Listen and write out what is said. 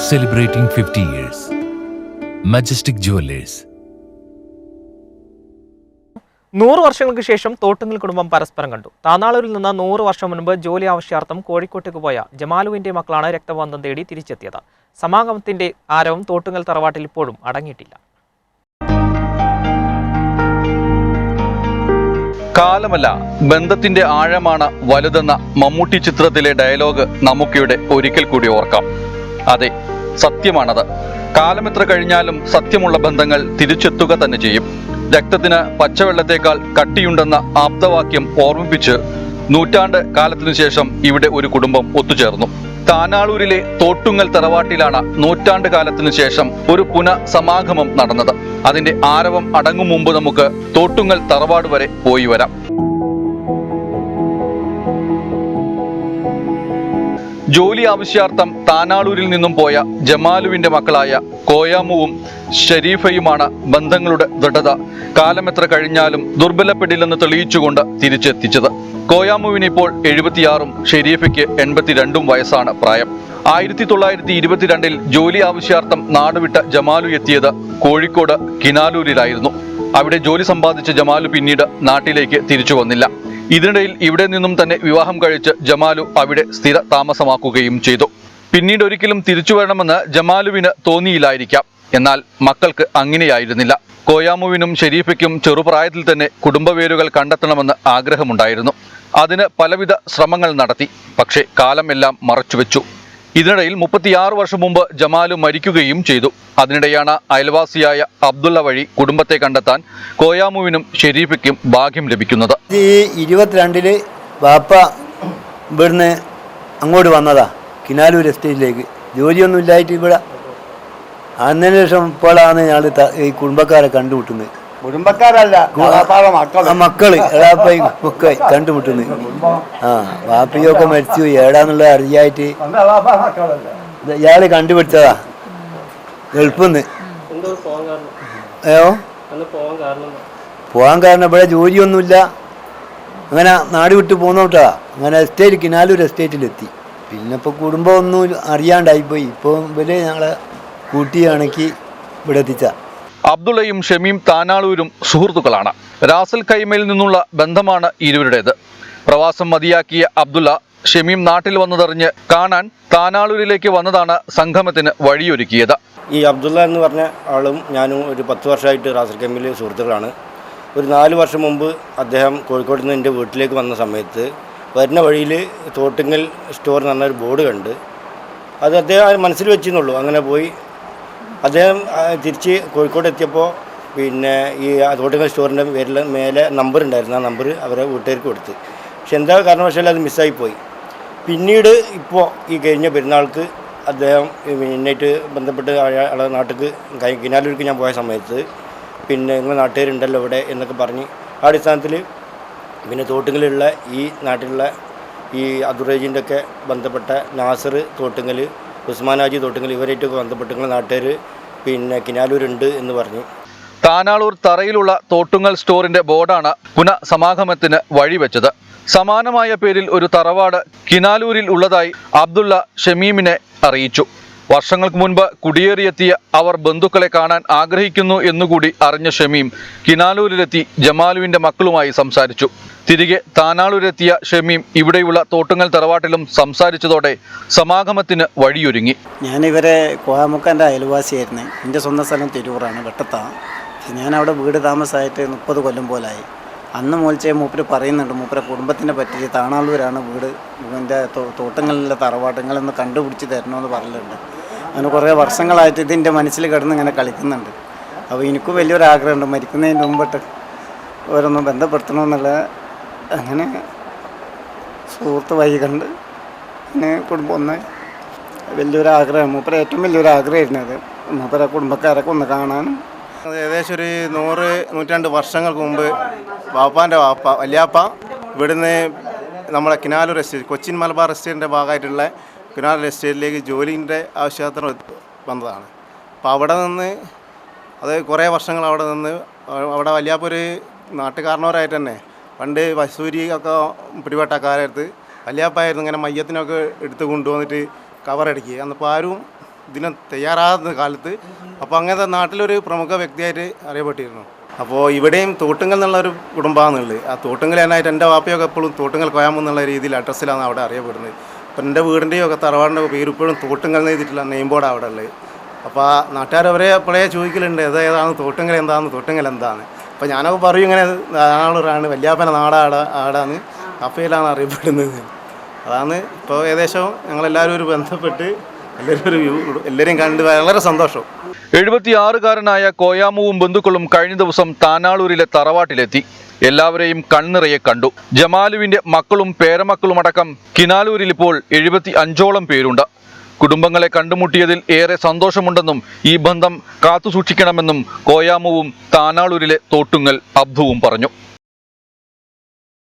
celebrating 50 years. Majestic Jewelers. നൂറ് വർഷങ്ങൾക്ക് ശേഷം തോട്ടുങ്ങൽ കുടുംബം പരസ്പരം കണ്ടു താനാളൂരിൽ നിന്ന് നൂറ് വർഷം മുൻപ് ജോലി ആവശ്യാർത്ഥം കോഴിക്കോട്ടേക്ക് പോയ ജമാലുവിന്റെ മക്കളാണ് രക്തബന്ധം തേടി തിരിച്ചെത്തിയത് സമാഗമത്തിന്റെ ആരവം തോട്ടുങ്ങൽ തറവാട്ടിൽ ഇപ്പോഴും അടങ്ങിയിട്ടില്ല കാലമല്ല ബന്ധത്തിന്റെ ആഴമാണ് വലുതെന്ന മമ്മൂട്ടി ചിത്രത്തിലെ ഡയലോഗ് നമുക്കിവിടെ ഒരിക്കൽ കൂടി ഓർക്കാം അതെ സത്യമാണത്. കാലമെത്ര കഴിഞ്ഞാലും സത്യമുള്ള ബന്ധങ്ങൾ തിരിച്ചെത്തുക തന്നെ ചെയ്യും. രക്തത്തിന് പച്ചവെള്ളത്തേക്കാൾ കട്ടിയുണ്ടെന്ന ആപ്തവാക്യം ഓർമ്മിപ്പിച്ച് നൂറ്റാണ്ട് കാലത്തിനു ശേഷം ഇവിടെ ഒരു കുടുംബം ഒത്തുചേർന്നു. താനാളൂരിലെ തോട്ടുങ്ങൽ തറവാട്ടിലാണ് നൂറ്റാണ്ട് കാലത്തിനു ശേഷം ഒരു പുനഃസമാഗമം നടന്നത്. അതിന്റെ ആരവം അടങ്ങും മുമ്പ് നമുക്ക് തോട്ടുങ്ങൽ തറവാട് വരെ പോയി വരാം. ജോലി ആവശ്യാർത്ഥം താനാളൂരിൽ നിന്നും പോയ ജമാലുവിന്റെ മക്കളായ കോയാമുവും ഷരീഫയുമാണ് ബന്ധങ്ങളുടെ ദൃഢത. കാലമെത്ര കഴിഞ്ഞാലും ദുർബലപ്പെടില്ലെന്ന് തെളിയിച്ചുകൊണ്ട് തിരിച്ചെത്തിച്ചത്. കോയാമുവിന് ഇപ്പോൾ എഴുപത്തിയാറും ഷെരീഫയ്ക്ക് എൺപത്തിരണ്ടും വയസ്സാണ് പ്രായം. ആയിരത്തി തൊള്ളായിരത്തി ഇരുപത്തിരണ്ടിൽ ജോലി ആവശ്യാർത്ഥം നാടുവിട്ട ജമാലു എത്തിയത് കോഴിക്കോട് കിനാലൂരിലായിരുന്നു. അവിടെ ജോലി സമ്പാദിച്ച ജമാലു പിന്നീട് നാട്ടിലേക്ക് തിരിച്ചു വന്നില്ല. ഇതിനിടയിൽ ഇവിടെ നിന്നും തന്നെ വിവാഹം കഴിച്ച് ജമാലു അവിടെ സ്ഥിര താമസമാക്കുകയും ചെയ്തു. പിന്നീട് ഒരിക്കലും തിരിച്ചു വരണമെന്ന് ജമാലുവിന് തോന്നിയില്ലായിരിക്കാം. എന്നാൽ മക്കൾക്ക് അങ്ങനെയായിരുന്നില്ല. കോയാമുവിനും ഷെരീഫയ്ക്കും ചെറുപ്രായത്തിൽ തന്നെ കുടുംബവേരുകൾ കണ്ടെത്തണമെന്ന് ആഗ്രഹമുണ്ടായിരുന്നു. അതിന് പലവിധ ശ്രമങ്ങൾ നടത്തി. പക്ഷേ കാലമെല്ലാം മറച്ചുവെച്ചു. ഇതിനിടയിൽ മുപ്പത്തിയാറ് വർഷം മുമ്പ് ജമാലു മരിക്കുകയും ചെയ്തു. അതിനിടെയാണ് അയൽവാസിയായ അബ്ദുള്ള വഴി കുടുംബത്തെ കണ്ടെത്താൻ കോയാമുവിനും ഷെരീഫയ്ക്കും ഭാഗ്യം ലഭിക്കുന്നത്. ഈ ഇരുപത്തിരണ്ടിൽ ബാപ്പ ഇവിടുന്ന് അങ്ങോട്ട് വന്നതാ കിനാലൂർ എസ്റ്റേറ്റിലേക്ക്. ജോലിയൊന്നും ഇല്ലായിട്ട് ഇവിടെ. അതിന് ശേഷം ഇപ്പോഴാണ് ഞങ്ങൾ ഈ കുടുംബക്കാരെ കണ്ടുമുട്ടുന്നത്. കുടുംബക്കാരല്ല മക്കൾ. കണ്ടുമുട്ടുന്നു എളാപ്പയും ഒക്കെ ആ വാപ്പിയൊക്കെ മരിച്ചു ഏടാന്നുള്ള അറിയായിട്ട് ഇയാൾ കണ്ടുപിടിച്ചതാ. എളുപ്പന്ന്. അയ്യോ പോവാൻ കാരണം. ഇവിടെ ജോലിയൊന്നുമില്ല. അങ്ങനെ നാട് വിട്ട് പോന്നോട്ടാ. അങ്ങനെ എസ്റ്റേറ്റ് കിനാലൂർ എസ്റ്റേറ്റിലെത്തി പിന്നെ ഇപ്പോൾ കുടുംബം ഒന്നും അറിയാണ്ടായിപ്പോയി. ഇപ്പോൾ ഇവർ ഞങ്ങളെ കൂട്ടിയാണെങ്കിൽ ഇവിടെ എത്തിച്ച. അബ്ദുള്ളയും ഷമീം താനാളൂരും സുഹൃത്തുക്കളാണ്. റാസൽ കൈമയിൽ നിന്നുള്ള ബന്ധമാണ് ഇരുവരുടേത്. പ്രവാസം മതിയാക്കിയ അബ്ദുള്ള ഷമീം നാട്ടിൽ വന്നതറിഞ്ഞ് കാണാൻ താനാളൂരിലേക്ക് വന്നതാണ് സംഗമത്തിന് വഴിയൊരുക്കിയത്. ഈ അബ്ദുള്ള എന്ന് പറഞ്ഞ ആളും ഞാനും ഒരു പത്ത് വർഷമായിട്ട് റാസൽ കൈമയിലെ സുഹൃത്തുക്കളാണ്. ഒരു നാല് വർഷം മുമ്പ് അദ്ദേഹം കോഴിക്കോട് നിന്ന് എന്റെ വീട്ടിലേക്ക് വന്ന സമയത്ത് വരുന്ന വഴിയിൽ തോട്ടിങ്ങൽ സ്റ്റോർ എന്ന് പറഞ്ഞൊരു ബോർഡ് കണ്ട് അത് അദ്ദേഹം മനസ്സിൽ വെച്ചെന്നുള്ളൂ. അങ്ങനെ പോയി അദ്ദേഹം തിരിച്ച് കോഴിക്കോട് എത്തിയപ്പോൾ പിന്നെ ഈ തോട്ടുങ്ങൽ സ്റ്റോറിന്റെ പേരിൽ മേലെ നമ്പർ ഉണ്ടായിരുന്നു. ആ നമ്പർ അവരെ വീട്ടുകാർക്ക് കൊടുത്ത്. പക്ഷെ എന്താ കാരണവശാലും അത് മിസ്സായിപ്പോയി പിന്നീട് ഇപ്പോൾ ഈ കഴിഞ്ഞ പെരുന്നാൾക്ക് അദ്ദേഹം പിന്നായിട്ട് ബന്ധപ്പെട്ട് അയാളെ നാട്ടിലേക്ക് കിനാലൂർക്ക് ഞാൻ പോയ സമയത്ത് പിന്നെ നിങ്ങൾ നാട്ടുകാരുണ്ടല്ലോ ഇവിടെ എന്നൊക്കെ പറഞ്ഞ് ആ അടിസ്ഥാനത്തിൽ പിന്നെ തോട്ടുങ്ങലുള്ള ഈ നാട്ടിലുള്ള ഈ അദുറേജിന്റെ ഒക്കെ ബന്ധപ്പെട്ട നാസർ തോട്ടുങ്ങൽ ഉസ്മാനാജി തൊട്ടെങ്കിൽ ഇവരായിട്ടൊക്കെ ബന്ധപ്പെട്ടെങ്കിൽ നിങ്ങൾ നാട്ടുകാർ പിന്നെ കിനാലൂരുണ്ട് എന്ന് പറഞ്ഞു. താനാളൂർ തറയിലുള്ള തോട്ടുങ്ങൽ സ്റ്റോറിന്റെ ബോർഡാണ് പുനഃസമാഗമത്തിന് വഴിവെച്ചത്. സമാനമായ പേരിൽ ഒരു തറവാട് കിനാലൂരിൽ ഉള്ളതായി അബ്ദുള്ള ഷമീമിനെ അറിയിച്ചു. വർഷങ്ങൾക്ക് മുൻപ് കുടിയേറിയെത്തിയ അവർ ബന്ധുക്കളെ കാണാൻ ആഗ്രഹിക്കുന്നു എന്നുകൂടി അറിഞ്ഞ ഷമീം കിനാലൂരിലെത്തി ജമാലുവിന്റെ മക്കളുമായി സംസാരിച്ചു. തിരികെ താനാളൂരെത്തിയ ഷമീം ഇവിടെയുള്ള തോട്ടുങ്ങൽ തറവാട്ടിലും സംസാരിച്ചതോടെ സമാഗമത്തിന് വഴിയൊരുങ്ങി. ഞാനിവരെ കോയാമുക്കാന്റെ അയൽവാസിയായിരുന്നു. എന്റെ സ്വന്തം സ്ഥലം തിരൂറാണ് വെട്ടത്താണ് ഞാൻ അവിടെ വീട് താമസമായിട്ട് മുപ്പത് കൊല്ലം പോലായി. അന്ന് മൂലച്ചേ മൂപ്പര് പറയുന്നുണ്ട് മൂപ്പരെ കുടുംബത്തിനെ പറ്റി താണാളൂരാണ് വീട് ഇവന്റെ തോട്ടങ്ങളിലെ തറവാട്ടങ്ങളെന്ന് കണ്ടുപിടിച്ച് തരണമെന്ന് പറഞ്ഞിട്ടുണ്ട്. അങ്ങനെ കുറേ വർഷങ്ങളായിട്ട് ഇതിന്റെ മനസ്സിൽ കിടന്ന് ഇങ്ങനെ കളിക്കുന്നുണ്ട്. അപ്പോൾ എനിക്കും വലിയൊരു ആഗ്രഹമുണ്ട് മരിക്കുന്നതിന് മുമ്പിട്ട് ഓരോന്നും ബന്ധപ്പെടുത്തണമെന്നുള്ള അങ്ങനെ സുഹൃത്ത് വഴി കണ്ട് പിന്നെ കുടുംബം ഒന്ന് വലിയൊരു ആഗ്രഹം മൂപ്പര ഏറ്റവും വലിയൊരു ആഗ്രഹമായിരുന്നു അത്. മൂപ്പര കുടുംബക്കാരൊക്കെ ഒന്ന് കാണാനും. ഏകദേശം ഒരു നൂറ് നൂറ്റാണ്ട് വർഷങ്ങൾക്ക് മുമ്പ് വാപ്പാന്റെ വാപ്പ വല്യാപ്പ ഇവിടുന്ന് നമ്മുടെ കിനാലൂർ എസ്റ്റേറ്റ് കൊച്ചിൻ മലബാർ എസ്റ്റേറ്റിന്റെ ഭാഗമായിട്ടുള്ള കിനാലൂർ എസ്റ്റേറ്റിലേക്ക് ജോലിന്റെ ആവശ്യത്തിന് വന്നതാണ്. അപ്പോൾ അവിടെ നിന്ന് അത് കുറേ വർഷങ്ങൾ അവിടെ നിന്ന് അവിടെ വല്യാപ്പ ഒരു നാട്ടുകാരനവരായിട്ട് തന്നെ പണ്ട് വസൂരി ഒക്കെ പിടിപെട്ടക്കാലത്ത് വല്യാപ്പായിരുന്നു ഇങ്ങനെ മയ്യത്തിനൊക്കെ എടുത്ത് കൊണ്ടുവന്നിട്ട് കവറടിക്കുക. അന്നപ്പോൾ ആരും ഇതിന് തയ്യാറാകുന്ന കാലത്ത് അപ്പോൾ അങ്ങനത്തെ നാട്ടിലൊരു പ്രമുഖ വ്യക്തിയായിട്ട് അറിയപ്പെട്ടിരുന്നു. അപ്പോൾ ഇവിടെയും തോട്ടുങ്ങൽ എന്നുള്ളൊരു കുടുംബമാണെന്നുള്ളത് ആ തോട്ടുങ്ങൽ എന്നായിട്ട് എന്റെ വാപ്പയൊക്കെ എപ്പോഴും തോട്ടുങ്ങൽ കോയാമ രീതിയിൽ അഡ്രസ്സിലാണ് അവിടെ അറിയപ്പെടുന്നത്. അപ്പം എന്റെ വീടിന്റെയും ഒക്കെ തറവാടിന്റെ പേര് ഇപ്പോഴും തോട്ടുങ്ങൽ എന്ന് എഴുതിയിട്ടുള്ള നെയിം ബോർഡ് അവിടെ ഉള്ളത്. അപ്പോൾ ആ നാട്ടുകാരവരെ എപ്പോഴേ ചോദിക്കലുണ്ട് ഏത് ഏതാണ്? തോട്ടുങ്ങൽ എന്താണ് തോട്ടുങ്ങൽ എന്താണ് അപ്പോൾ ഞാനൊക്കെ പറയും ഇങ്ങനെ നാളൊരാണ് വല്യാപ്പന നാടാട ആടാണ് കപ്പയിലാണ് അറിയപ്പെടുന്നത്. അതാണ് ഇപ്പോൾ ഏകദേശം ഞങ്ങളെല്ലാവരും ഒരു ബന്ധപ്പെട്ട് എല്ലാവരെയും വളരെ സന്തോഷം. എഴുപത്തിയാറുകാരനായ കോയാമുവും ബന്ധുക്കളും കഴിഞ്ഞ ദിവസം താനാളൂരിലെ തറവാട്ടിലെത്തി. എല്ലാവരെയും കണ്ണിറയെ കണ്ടു. ജമാലുവിന്റെ മക്കളും പേരമക്കളും അടക്കം കിനാലൂരിൽ ഇപ്പോൾ എഴുപത്തി അഞ്ചോളം പേരുണ്ട്. കുടുംബങ്ങളെ കണ്ടുമുട്ടിയതിൽ ഏറെ സന്തോഷമുണ്ടെന്നും ഈ ബന്ധം കാത്തുസൂക്ഷിക്കണമെന്നും കോയാമുവും താനാളൂരിലെ തോട്ടുങ്ങൽ അബ്ദുവും പറഞ്ഞു.